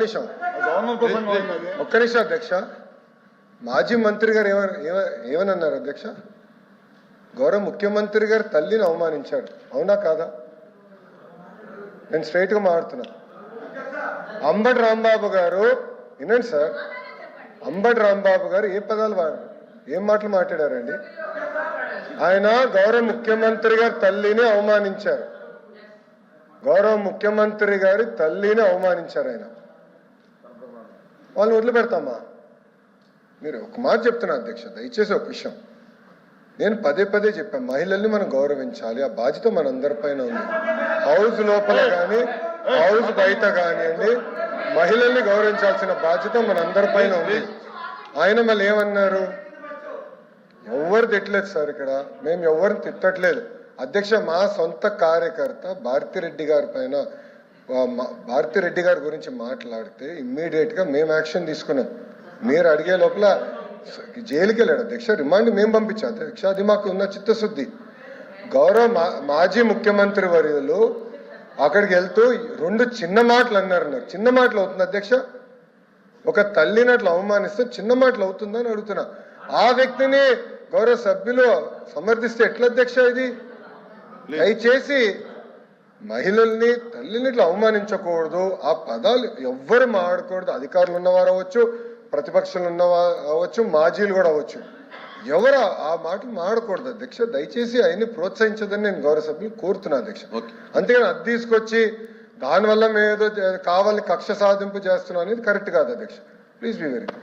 నిమిషం. ఒక్క నిమిషం అధ్యక్ష. మాజీ మంత్రి గారు ఏమ ఏమ- ఏమనన్నారు అధ్యక్ష? గౌరవ ముఖ్యమంత్రి గారు తల్లిని అవమానించాడు అవునా కాదా? నేను స్ట్రైట్గా మాట్లాడుతున్నా. అంబటి రాంబాబు గారు వినండి సార్. అంబటి రాంబాబు గారు ఏ పదాలు వాడారు ఏం మాటలు మాట్లాడారండి? ఆయన గౌరవ ముఖ్యమంత్రి గారి తల్లిని అవమానించారు. గౌరవ ముఖ్యమంత్రి గారి తల్లిని అవమానించారు ఆయన. వాళ్ళని వదిలిపెడతామా? మీరు ఒక మాట చెప్తున్నా అధ్యక్ష దయచేసి ఒక విషయం. నేను పదే పదే చెప్పాను మహిళల్ని మనం గౌరవించాలి ఆ బాధ్యత మనందరిపైన ఉంది. హౌస్ లోపల కానీ హౌస్ బయట కానివ్వండి మహిళల్ని గౌరవించాల్సిన బాధ్యత మనందరిపైన ఉంది. ఆయన మళ్ళీ ఏమన్నారు? ఎవరు తిట్టలేదు సార్ ఇక్కడ? మేము ఎవరిని తిట్టట్లేదు. అధ్యక్ష మా సొంత కార్యకర్త భారతిరెడ్డి గారి పైన భారతిరెడ్డి గారి గురించి మాట్లాడితే ఇమ్మీడియట్గా మేము యాక్షన్ తీసుకున్నాం. మీరు అడిగే లోపల జైలుకి వెళ్ళాడు. అధ్యక్ష రిమాండ్ మేము పంపించాం. అధ్యక్ష అది మాకు ఉన్న చిత్తశుద్ధి. గౌరవ మా- మాజీ ముఖ్యమంత్రి వర్యులు అక్కడికి వెళ్తూ రెండు చిన్న మాటలు అన్నారు నాకు. చిన్న మాటలు అవుతుంది అధ్యక్ష ఒక తల్లిని అట్లా అవమానిస్తే చిన్న మాటలు అవుతుందని అడుగుతున్నా. ఆ వ్యక్తిని గౌరవ సభ్యులు సమర్థిస్తే ఎట్లా అధ్యక్ష ఇది? దయచేసి మహిళల్ని తల్లిని ఇట్లా అవమానించకూడదు. ఆ పదాలు ఎవ్వరు మాడకూడదు అధికారులు ఉన్నవారు అవ్వచ్చు ప్రతిపక్షాలు ఉన్నవారు అవ్వచ్చు మాజీలు కూడా అవ్వచ్చు. ఎవరు ఆ- మాటలు మాడకూడదు అధ్యక్ష. దయచేసి ఆయన్ని ప్రోత్సహించదని నేను గౌరవ సభ్యులు కోరుతున్నా అధ్యక్ష. అంతేగాని అది తీసుకొచ్చి దానివల్ల మేము ఏదో కావాలని కక్ష సాధింపు చేస్తున్నాం అనేది కరెక్ట్ కాదు అధ్యక్ష. Please be very